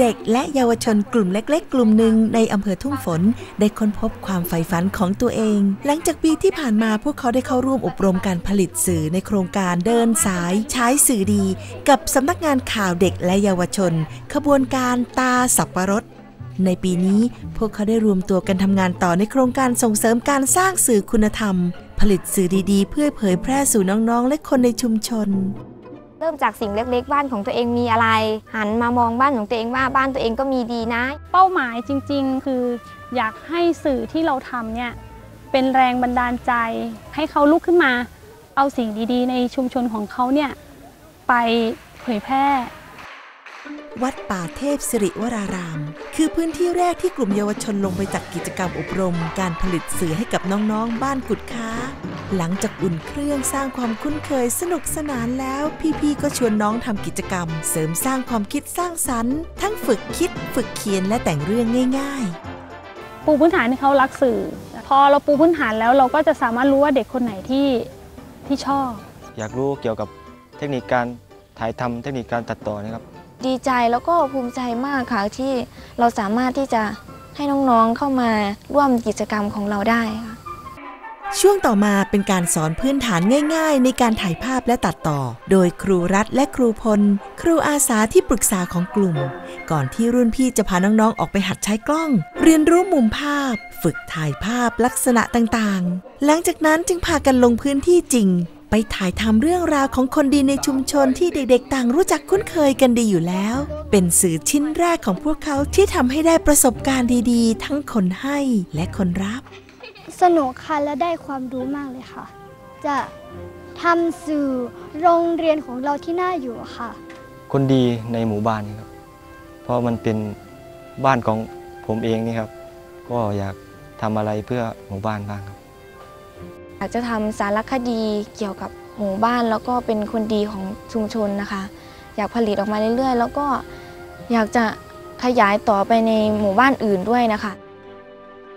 เด็กและเยาวชนกลุ่มเล็ก ๆ กลุ่มหนึ่งในอำเภอทุ่งฝน ได้ค้นพบความใฝ่ฝันของตัวเอง หลังจากปีที่ผ่านมาพวกเขาได้เข้าร่วมอบรมการผลิตสื่อในโครงการเดินสายใช้สื่อดี กับสำนักงานข่าวเด็กและเยาวชน ขบวนการตาสับปะรดในปีนี้พวกเขาได้รวมตัวกันทำงานต่อในโครงการส่งเสริมการสร้างสื่อคุณธรรม ผลิตสื่อดีๆ เพื่อเผยแพร่สู่น้องๆ และคนในชุมชน ริ่มจากสิ่งเล็กๆ บ้านของตัวเองมีอะไร หันมามองบ้านของตัวเองว่าบ้านตัวเองก็มีดีนะ เป้าหมายจริง ๆ คืออยากให้สื่อที่เราทำเนี่ยเป็นแรงบันดาลใจ ให้เขาลุกขึ้นมา เอาสิ่งดีๆ ในชุมชนของเขาเนี่ยไปเผยแพร่ วัดป่าเทพสิริวราราม คือพื้นที่แรกที่กลุ่มเยาวชนลงไปจัดกิจกรรมอบรม การผลิตสื่อให้กับน้องๆ บ้านกุดค้า หลังจากอุ่นเครื่องสร้างความคุ้นเคยสนุกสนานแล้ว พี่ๆก็ชวนน้องทำกิจกรรม เสริมสร้างความคิดสร้างสรรค์ ทั้งฝึกคิด ฝึกเขียนและแต่งเรื่องง่ายปูพื้นฐานให้เขารักสื่อ พอเราปูพื้นฐานแล้วเราก็จะสามารถรู้ว่าเด็กคนไหนที่ที่ชอบ อยากรู้เกี่ยวกับเทคนิคการถ่ายทำเทคนิคการตัดต่อนะครับ ดีใจแล้วก็ภูมิใจมากค่ะที่เราสามารถที่จะให้น้องๆเข้ามาร่วมกิจกรรมของเราได้ค่ะๆ ช่วงต่อมาเป็นการสอนพื้นฐานง่าย ๆ ในการถ่ายภาพและตัดต่อ โดยครูรัฐและครูพล ครูอาสาที่ปรึกษาของกลุ่ม ก่อนที่รุ่นพี่จะพาน้องๆ ออกไปหัดใช้กล้อง เรียนรู้มุมภาพ ฝึกถ่ายภาพลักษณะต่างๆ หลังจากนั้นจึงพากันลงพื้นที่จริง ไปถ่ายทำเรื่องราวของคนดีในชุมชนที่เด็กๆ ต่างรู้จักคุ้นเคยกันดีอยู่แล้ว เป็นสื่อชิ้นแรกของพวกเขาที่ทำให้ได้ประสบการณ์ดีๆ ทั้งคนให้และคนรับ สนุกค่ะและได้ความรู้มากเลยค่ะ จะทำสื่อโรงเรียนของเราที่น่าอยู่ค่ะ คนดีในหมู่บ้านนี่ครับ เพราะมันเป็นบ้านของผมเองนี่ครับ ก็อยากทำอะไรเพื่อหมู่บ้านบ้างครับอยากจะทำสารคดีเกี่ยวกับหมู่บ้านแล้วก็เป็นคนดีของชุมชนนะคะ อยากผลิตออกมาเรื่อยๆ แล้วก็อยากจะขยายต่อไปในหมู่บ้านอื่นด้วยนะคะ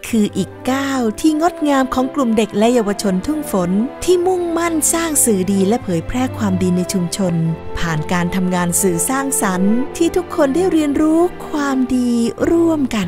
คืออีกก้าวที่งดงามของกลุ่มเด็กและเยาวชนทุ่งฝน ที่มุ่งมั่นสร้างสื่อดีและเผยแพร่ความดีในชุมชน ผ่านการทำงานสื่อสร้างสรรค์ ที่ทุกคนได้เรียนรู้ความดีร่วมกัน